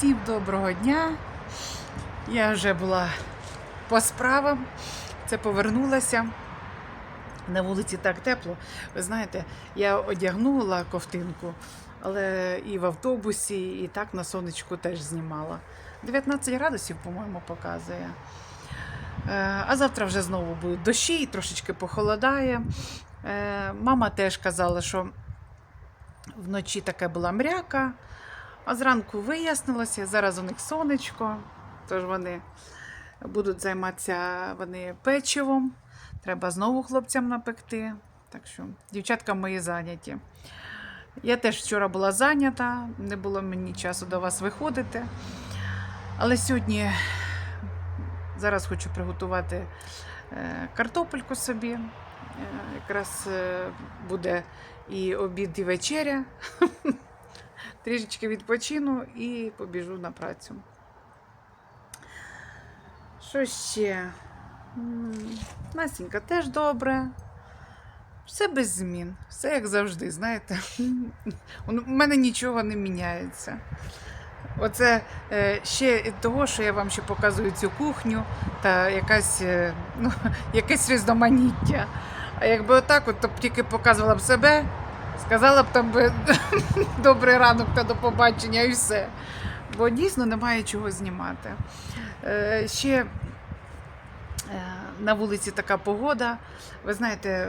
Всім доброго дня. Я вже була по справам, це повернулася. На вулиці так тепло. Ви знаєте, я одягнула ковтинку, але і в автобусі, і так на сонечку теж знімала. 19 градусів, по-моєму, показує. Е, А завтра вже знову будуть дощі, трошечки похолодає. Е, Мама теж казала, що вночі така була мряка, а зранку вияснилося, зараз у них сонечко, тож вони будуть займатися вони печивом. Треба знову хлопцям напекти. Так що дівчатка мої зайняті. Я теж вчора була зайнята, не було мені часу до вас виходити. Але сьогодні зараз хочу приготувати е, картопельку собі. Е, Якраз е, буде і обід, і вечеря. Трішечки відпочину і побіжу на працю. Що ще? М, Настенька теж добре. Все без змін, все як завжди, знаєте. У мене нічого не міняється. Оце е, ще того, що я вам ще показую цю кухню та якась, е, ну, якесь різноманіття. А якби отак, от, то тільки показувала б себе, сказала б там би добрий ранок та до побачення і все. Бо дійсно немає чого знімати. Е, ще е, на вулиці така погода. Ви знаєте,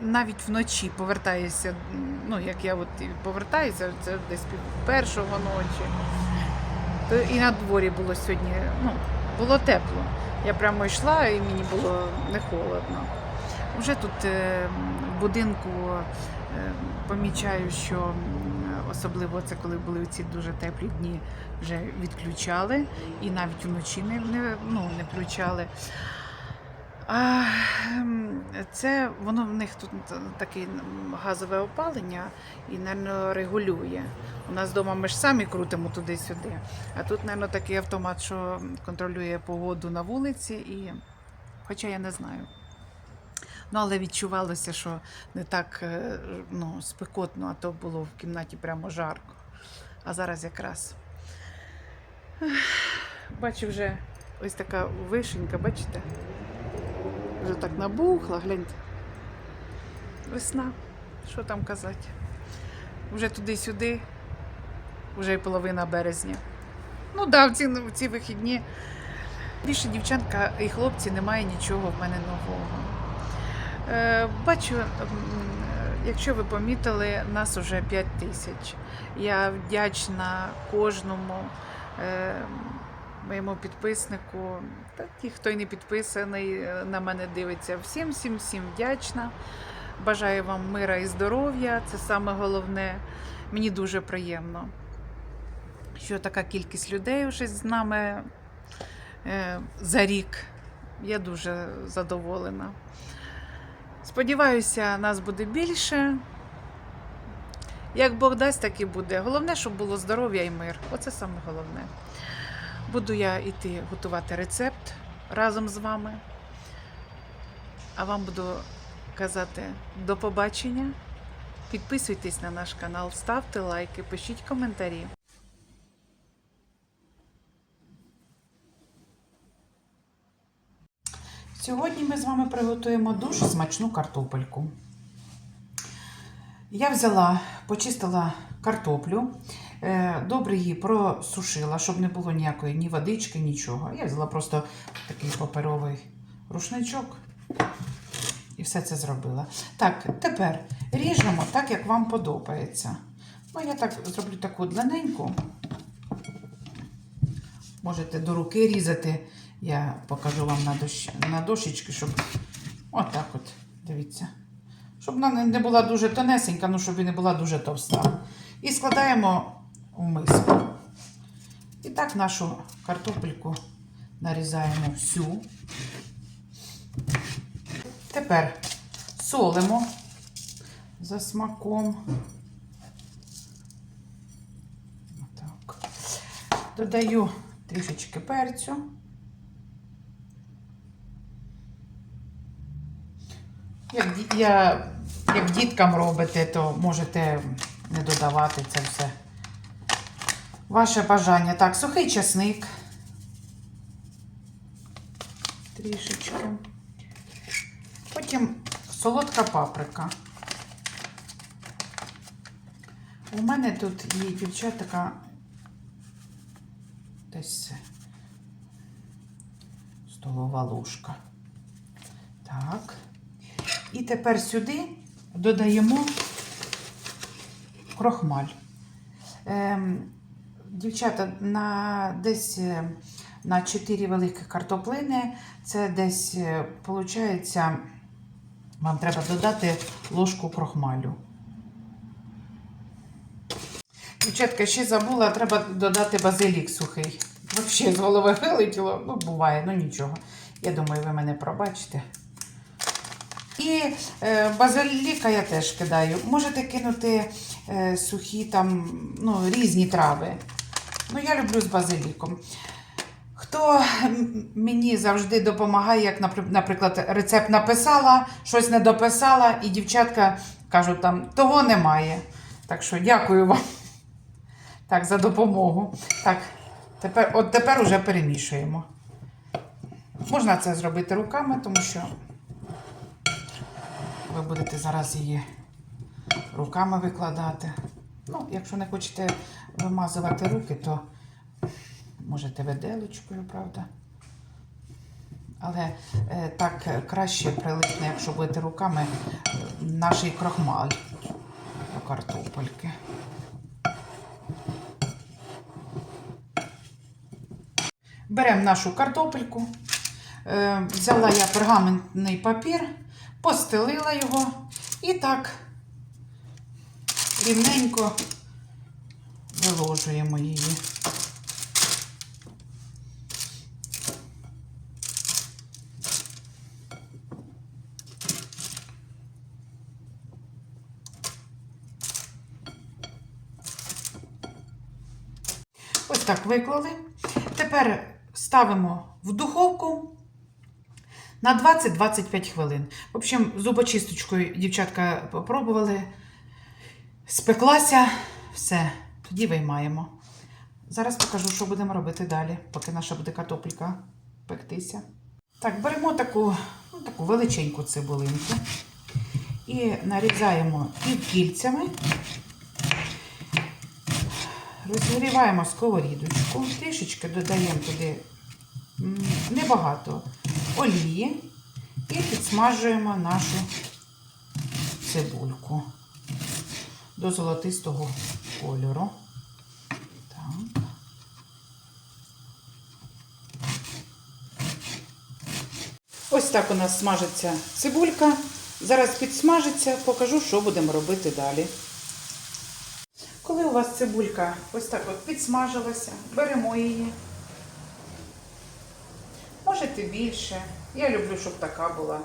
навіть вночі повертаюся, ну як я от повертаюся, це десь пів першого ночі. То і на дворі було сьогодні, ну, було тепло. Я прямо йшла і мені було не холодно. Вже тут е, в будинку помічаю, що особливо це коли були ці дуже теплі дні, вже відключали і навіть вночі не, не, ну, не включали. А це воно в них тут таке газове опалення і, мабуть, регулює. У нас вдома ми ж самі крутимо туди-сюди. А тут, мабуть, такий автомат, що контролює погоду на вулиці, і... хоча я не знаю. Ну, але відчувалося, що не так е, ну, спекотно, а то було в кімнаті прямо жарко. А зараз якраз. Бачу вже ось така вишенька, бачите? Вже так набухла, гляньте. Весна, що там казати? Вже туди-сюди, вже і половина березня. Ну да, в ці, в ці вихідні. Більше дівчатка і хлопці немає нічого в мене нового. Е, бачу, якщо ви помітили, нас вже 5 тисяч. Я вдячна кожному е, моєму підписнику, та ті, хто й не підписаний, е, на мене дивиться. Всім, всім, всім вдячна. Бажаю вам мира і здоров'я. Це саме головне. Мені дуже приємно, що така кількість людей вже з нами за рік. Я дуже задоволена. Сподіваюся, нас буде більше. Як Бог дасть, так і буде. Головне, щоб було здоров'я і мир. Оце саме головне. Буду я йти готувати рецепт разом з вами. А вам буду казати до побачення. Підписуйтесь на наш канал, ставте лайки, пишіть коментарі. Сьогодні ми з вами приготуємо дуже смачну картопельку. Я взяла, почистила картоплю, е, добре її просушила, щоб не було ніякої ні водички, нічого. Я взяла просто такий паперовий рушничок і все це зробила. Так, тепер ріжемо так, як вам подобається. Ну, я так зроблю таку длинненьку. Можете до руки різати. Я покажу вам на, дощ... на дошечки, щоб отак от, дивіться. Щоб вона не була дуже тонесенька, ну щоб і не була дуже товста. І складаємо в миску. І так нашу картопельку нарізаємо всю. Тепер солимо за смаком. Отак. Додаю трішечки перцю. Як, я, як діткам робите, то можете не додавати це все. Ваше бажання. Так, сухий часник. Трішечки. Потім солодка паприка. У мене тут є дівчат така десь столова ложка. Так. І тепер сюди додаємо крохмаль. Ем, дівчата, на десь е, на 4 великі картоплини, це десь, виходить, вам треба додати ложку крохмалю. Дівчатка, ще забула, треба додати базилік сухий. Взагалі з голови вилетіло, ну буває, ну нічого. Я думаю, ви мене пробачите. І е, базиліка я теж кидаю. Можете кинути е, сухі там, ну, різні трави. Ну, я люблю з базиліком. Хто мені завжди допомагає, як, наприклад, рецепт написала, щось не дописала, і дівчатка кажуть, там того немає. Так що дякую вам так, за допомогу. Так, тепер, от тепер уже перемішуємо. Можна це зробити руками, тому що ви будете зараз її руками викладати. Ну, якщо не хочете вимазувати руки, то можете виделочкою, правда. Але е, так е, краще прилипне, якщо будете руками, е, наш крохмаль до картопельки. Беремо нашу картопельку. Е, взяла я пергаментний папір, постелила його і так рівненько виложуємо її. Ось так виклали. Тепер ставимо в духовку на 20-25 хвилин. В общем, зубочисточкою дівчатка попробували, спеклася, все, тоді виймаємо. Зараз покажу, що будемо робити далі, поки наша буде картопелька пектися. Так, беремо таку, ну, таку величеньку цибулинку і нарізаємо півкільцями. Розігріваємо сковорідочку, трішечки додаємо туди небагато олії і підсмажуємо нашу цибульку до золотистого кольору. Ось так у нас смажиться цибулька. Зараз підсмажиться, покажу, що будемо робити далі. Коли у вас цибулька ось так от підсмажилася, беремо її. Можете більше. Я люблю, щоб така була.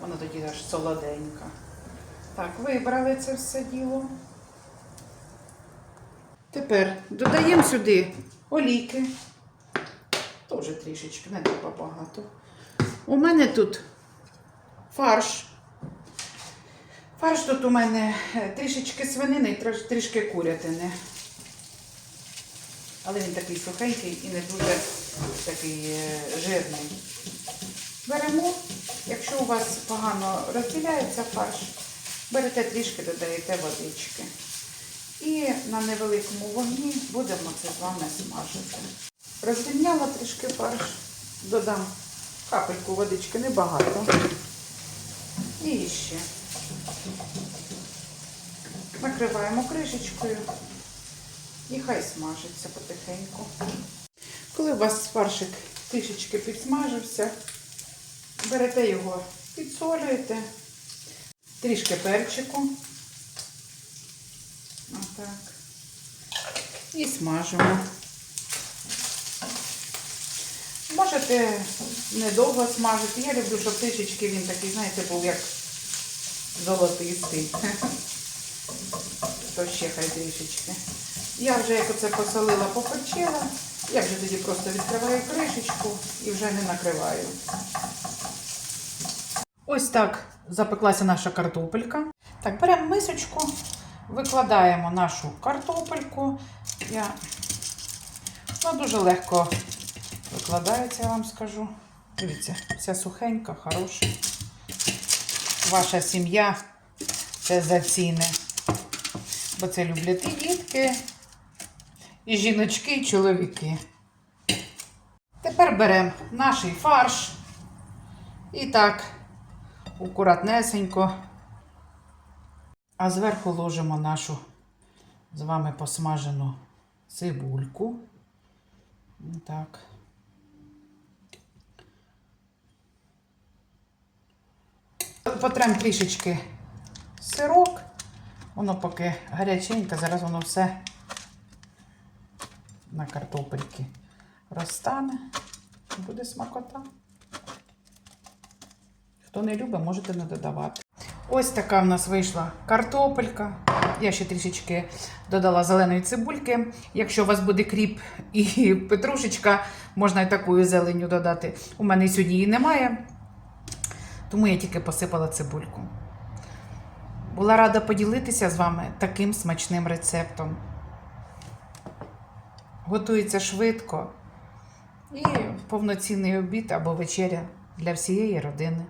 Вона тоді аж солоденька. Так, вибрали це все діло. Тепер додаємо сюди олійки. Теж трішечки, не треба багато. У мене тут фарш. Фарш тут у мене е, трішечки свинини і трішки курятини. Але він такий сухенький і не дуже такий е, жирний. Беремо, якщо у вас погано розділяється фарш, берете трішки, додаєте водички. І на невеликому вогні будемо це з вами смажити. Розвільняла трішки фарш, додам капельку водички, небагато. І ще. Накриваємо кришечкою і хай смажиться потихеньку. Коли у вас фаршик трішечки підсмажився, берете його, підсолюєте, трішки перчику. Отак. І смажимо. Можете недовго смажити. Я люблю, щоб трішечки він такий, знаєте, був як золотистий. То ще хай трішечки. Я вже як оце посолила, поперчила, я вже тоді просто відкриваю кришечку і вже не накриваю. Ось так запеклася наша картопелька. Так, беремо мисочку, викладаємо нашу картопельку, Я вона дуже легко викладається, я вам скажу. Дивіться, вся сухенька, хороша. Ваша сім'я це заціни. Бо це люблять і дітки, і жіночки, і чоловіки. Тепер беремо наш фарш і так акуратнесенько. А зверху ложимо нашу з вами посмажену цибульку. Так. Потрем трішечки сирок. Воно поки гаряченьке, зараз воно все на картопельки розтане. Буде смакота. Хто не любить, можете не додавати. Ось така в нас вийшла картопелька. Я ще трішечки додала зеленої цибульки. Якщо у вас буде кріп і петрушечка, можна і такою зеленню додати. У мене сьогодні її немає, тому я тільки посипала цибульку. Була рада поділитися з вами таким смачним рецептом. Готується швидко і повноцінний обід або вечеря для всієї родини.